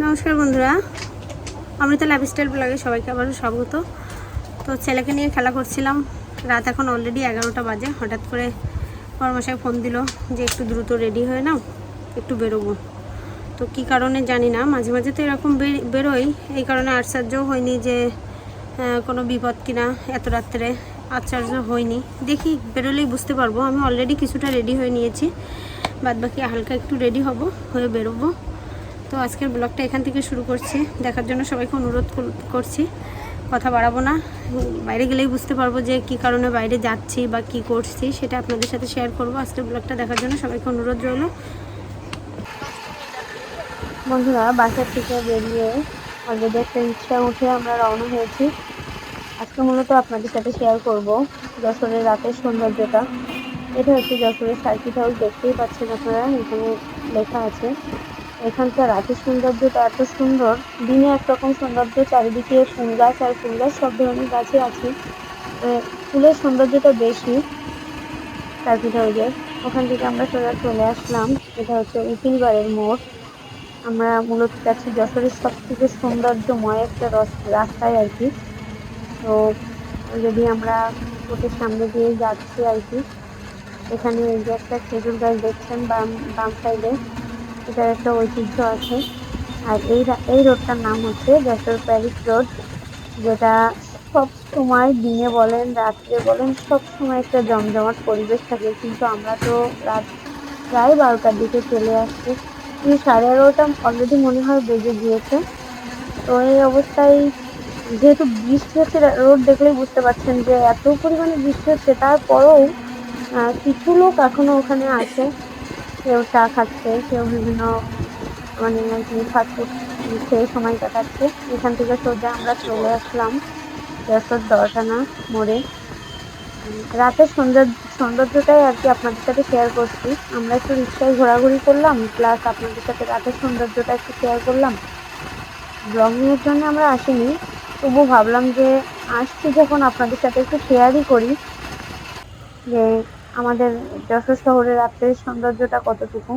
নমস্কার বন্ধুরা। আমি অমৃতা লাইফস্টাইল ব্লগে সবাইকে আবারও স্বাগত। তো ছেলেকে নিয়ে খেলা করছিলাম। রাত এখন অলরেডি এগারোটা বাজে। হঠাৎ করে পরমশাই ফোন দিল যে একটু দ্রুত রেডি হয়ে নাও, একটু বেরোবো। তো কি কারণে জানি না, মাঝে মাঝে তো এরকম বের- বেরোই। এই কারণে আশ্চর্যও হয়নি যে কোনো বিপদ কিনা এত রাত্রে। আশ্চর্য হয়নি। দেখি বেরোলেই বুঝতে পারব। আমি অলরেডি কিছুটা রেডি হয়ে নিয়েছি। বাদ বাকি হালকা একটু রেডি হব, হয়ে বেরোবো। তো আজকের ব্লগটা এখান থেকে শুরু করছি। দেখার জন্য সবাইকে অনুরোধ করছি। কথা বাড়াবো না। বাইরে গেলেই বুঝতে পারব যে কি কারণে বাইরে যাচ্ছি বা কি করছি, সেটা আপনাদের সাথে শেয়ার করব। আজকের ব্লগটা দেখার জন্য সবাইকে অনুরোধ রইল। বন্ধুরা, বাসার থেকে বেরিয়ে অলরেডি একটা রিক্সা উঠে আমরা রওনা হয়েছি। আজকে মূলত আপনাদের সাথে শেয়ার করব যশোরের রাতের সৌন্দর্যটা। এটা হচ্ছে যশোরের সার্কিট হাউস দেখতেই পাচ্ছেন আপনারা, এখানে লেখা আছে। এখানকার রাতের সৌন্দর্যটা এত সুন্দর। দিনে একরকম সৌন্দর্য, চারিদিকে ফুল গাছ আর ফুল গাছ, সব ধরনের গাছই আছে। ফুলের সৌন্দর্যটা বেশি। সার্কিট হাউসের ওখান থেকে আমরা সোজা চলে আসলাম। এটা হচ্ছে উকিলবাড়ির মোড়। আমরা মূলত যাচ্ছি যশোরের সব থেকে সৌন্দর্যময় একটা রস- রাস্তায় আর কি। তো যদি আমরা কোর্টের সামনে দিয়ে যাচ্ছি আর কি, এখানে এই যে একটা খেজুর গাছ দেখছেন বাম বাম সাইডে এটার একটা ঐতিহ্য আছে। আর এই এই রোডটার নাম হচ্ছে যশোর প্যারিস রোড যেটা সব সময় দিনে বলেন, রাত্রে বলেন, সব সময় একটা জমজমাট পরিবেশ থাকে। কিন্তু আমরা তো রাত প্রায় বারোটার দিকে চলে আসছি। কিন্তু সাড়ে এগারোটা অলরেডি মনে হয় বেজে গিয়েছে। তো এই অবস্থায় যেহেতু বৃষ্টি হচ্ছে রোড দেখলেই বুঝতে পারছেন যে এত পরিমাণে বৃষ্টি হচ্ছে। তারপরেও কিছু লোক এখনও ওখানে আছে। কেউ চা খাচ্ছে, কেউ বিভিন্ন মানে আর ফাস্টফুড খেয়ে সময় কাটাচ্ছে। এখান থেকে সোজা আমরা চলে আসলাম। যশোর দশানা মোড়ে। রাতের সৌন্দর্য, সৌন্দর্যটাই আর কি আপনাদের সাথে শেয়ার করছি। আমরা একটু রিক্সায় ঘোরাঘুরি করলাম প্লাস আপনাদের সাথে রাতের সৌন্দর্যটা একটু শেয়ার করলাম। ব্লগিংয়ের জন্য আমরা আসিনি, তবু ভাবলাম যে আসছি যখন আপনাদের সাথে একটু শেয়ারই করি। যে আমাদের যশোর শহরের রাত্রের সৌন্দর্যটা কতটুকু?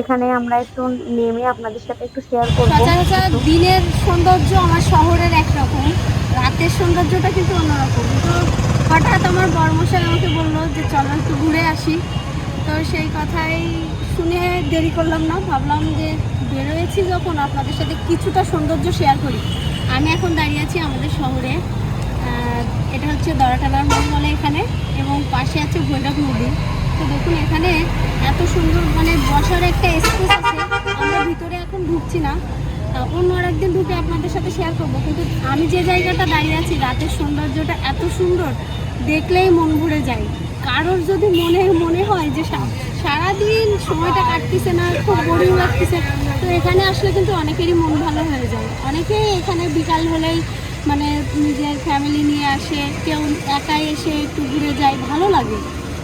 এখানে আমরা একটু নেমে আপনাদের সাথে একটু শেয়ার করব। দিনের সৌন্দর্য আমার শহরের একরকম, রাতের সৌন্দর্যটা কিন্তু অন্যরকম। তো হঠাৎ আমার বর্মশাই আমাকে বলল যে, চলো একটু ঘুরে আসি। তো সেই কথাই শুনে দেরি করলাম না। ভাবলাম যে বেরোয়েছি যখন, আপনাদের সাথে কিছুটা সৌন্দর্য শেয়ার করি। আমি এখন দাঁড়িয়ে আছি আমাদের শহরে। এটা হচ্ছে দরাটালার মোড় বলে এখানে এবং পাশে আছে ভৈরব নদী। তো দেখুন, এখানে এত সুন্দর মানে বসার একটা স্পেস আছে, আমরা ভিতরে এখন ঢুকছি না। অন্য আর একদিন ঢুকে আপনাদের সাথে শেয়ার করব। কিন্তু আমি যে জায়গাটা দাঁড়িয়ে আছি, রাতের সৌন্দর্যটা এত সুন্দর, দেখলেই মন ভরে যায়। কারোর যদি মনে মনে হয় যে সারাদিন সময়টা কাটতেছে না, খুব বোরিং লাগতেছে, তো এখানে আসলে কিন্তু অনেকেরই মন ভালো হয়ে যায়। অনেকেই এখানে বিকাল হলেই মানে নিজের ফ্যামিলি নিয়ে আসে, কেউ একাই এসে একটু ঘুরে যায়, ভালো লাগে।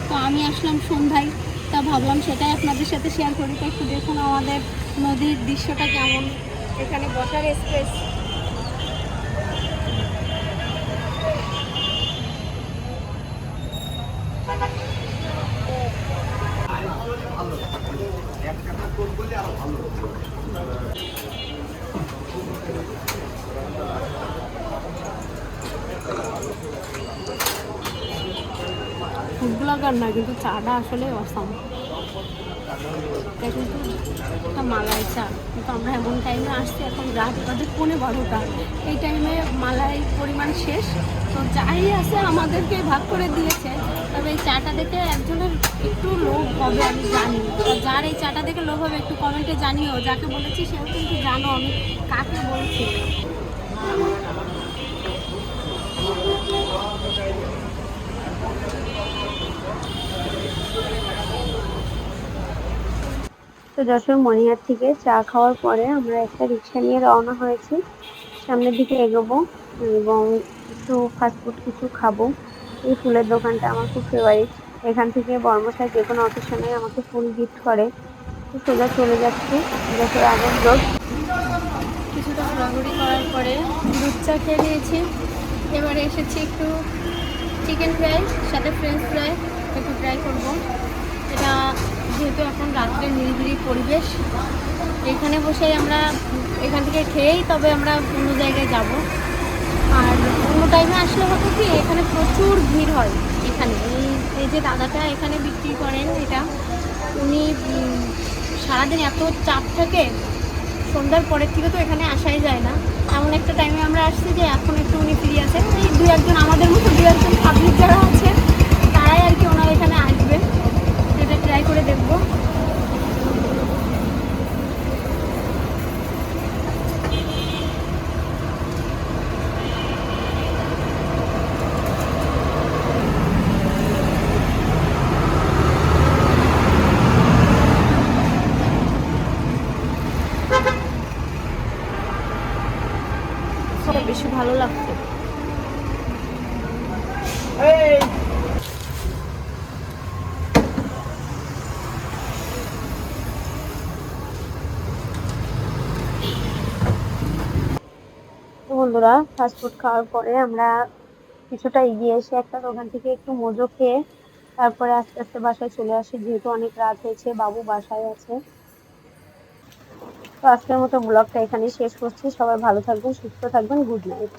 তো আমি আসলাম সন্ধ্যায়, তা ভাবলাম সেটাই আপনাদের সাথে শেয়ার করি। তো একটু দেখুন আমাদের নদীর দৃশ্যটা কেমন। এখানে বসার স্পেস ফুড না, কিন্তু চাটা আসলে অসাম কিন্তু একটা মালাই চা। কিন্তু আমরা এমন টাইমে আসছি, এখন রাত বাজে পৌনে বারোটা। এই টাইমে মালাই পরিমাণ শেষ। তো যাই আছে, আমাদেরকে ভাগ করে দিয়েছে। তবে এই চাটা দেখে একজনের একটু লোভ হবে, আমি জানি। যার এই চাটা দেখে লোভ হবে, একটু কমেন্টে জানিও। যাকে বলেছি, সেও কিন্তু জানো, আমি কাকে বলছি। যশোর মনিহার থেকে চা খাওয়ার পরে আমরা একটা রিক্সা নিয়ে রওনা হয়েছি। সামনের দিকে এগোবো এবং একটু ফাস্টফুড কিছু খাব। এই ফুলের দোকানটা আমার খুব ফেভারিট এখান থেকে বর্মশাই যে কোনো অকেশনে আমাকে ফুল গিফট করে। তো সোজা চলে যাচ্ছি যশোর আগের রোড কিছুটা ঘোরাঘুরি করার পরে দুধ চা খেয়ে নিয়েছি। এবারে এসেছি একটু চিকেন ফ্রাই সাথে ফ্রেঞ্চ ফ্রাই একটু ট্রাই করব। এটা যেহেতু এখন রাত্রে নিরিবিলি পরিবেশ, এখানে বসেই আমরা এখান থেকে খেয়েই তবে আমরা অন্য জায়গায় যাব। আর অন্য টাইমে আসলে হতো কি, এখানে প্রচুর ভিড় হয় এখানে। এই যে দাদাটা এখানে বিক্রি করেন এটা, উনি সারাদিন এত চাপ থাকে, সন্ধ্যার পরের থেকে তো এখানে আসাই যায় না। এমন একটা টাইমে আমরা আসছি যে এখন একটু উনি ফ্রি আছে এই দুই একজন আমাদের মতো দুই একজন পাবলিক যারা আছে তারাই আর কি ওনার এখানে আসবে এটা ট্রাই করে দেখব সেটা বেশি ভালো লাগছে। তো বন্ধুরা ফাস্ট ফুড খাওয়ার পরে আমরা কিছুটা এগিয়ে এসে একটা দোকান থেকে একটু মোজো খেয়ে তারপরে আস্তে আস্তে বাসায় চলে আসি। যেহেতু অনেক রাত হয়েছে বাবু বাসায় আছে। তো আজকের মতো ব্লগটা এখানেই শেষ করছি। সবাই ভালো থাকবেন সুস্থ থাকবেন গুড নাইট।